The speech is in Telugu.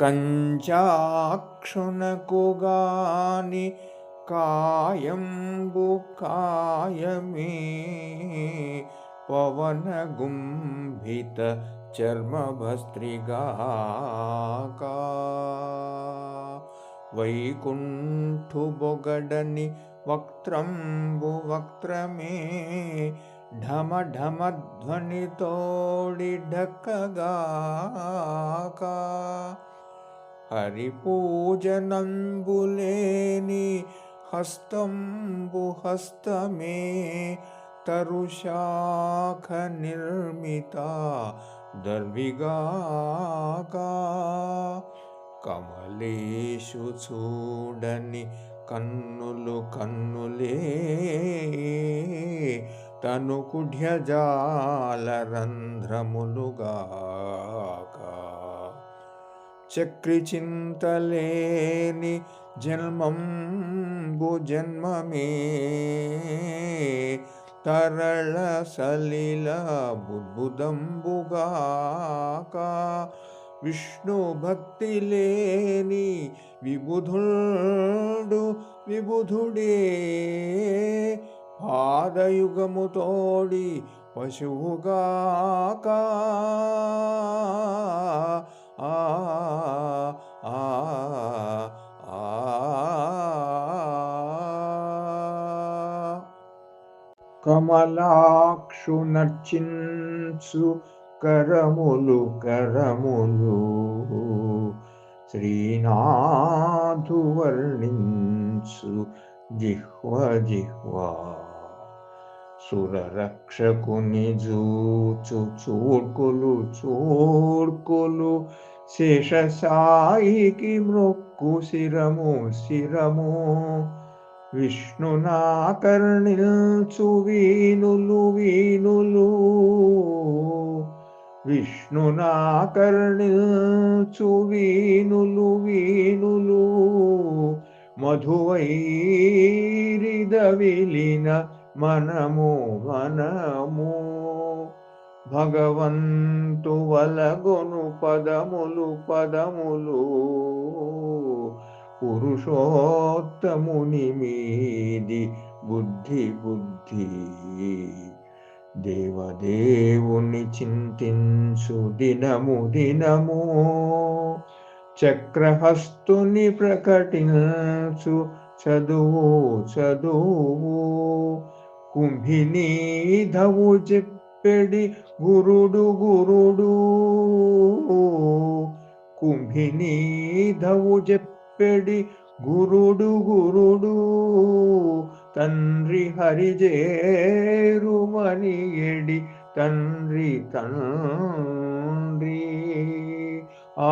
कञ्चाक्षुनकुगानि कायंबुकायमे पवनगुम्भितचर्मभस्त्रिगाका वैकुण्ठबोगडनि वक्त्रं बुवक्त्र मे ढमढमध्वनितोडिढकगाका। హరిపూజనంబులేని హస్తంబు హస్తమే తరుశాఖ నిర్మిత దర్విగాక. కమలేషు చూడని కన్నులు కన్నులే తను కుఢ్యజాలరంధ్రములుగాక చక్రి చింతలేని జన్మంబు జన్మమే. తరళ సలిల బుద్బుదంబుగాక విష్ణు భక్తి లేని విబుధుడు విబుధుడే. పాదయుగము తోడి పశువుగాక కమలాక్షు నర్చించు కరములు కరములు. శ్రీనాథు వర్ణించు జిహ్వ జిహ్వ. సురరక్షకుని జూచు చూడ్కులు శేష శేషసాయికి మృక్కు శిరము శిరము. విష్ణునా విష్ణునాకర్ణిల్చు వీనులు. వీనులు విష్ణునాకర్ణిల్చు వీనులు. వీనులు మధువైరిదవిలిన మనము మనము. భగవంతు వలగొను పదములు పదములు. పురుషోత్తముని మీది బుద్ధి బుద్ధి. దేవదేవుని చింతించు దినము దినము. చక్రహస్తుని ప్రకటించు చదువు చదువు. కుంభినీధవు చెప్పెడి గురుడు గురుడు. కుంభినీధవు చెప్పెడి గురుడు గురుడు తండ్రి హరిజేరుమని ఎడి తండ్రి తండ్రి. ఆ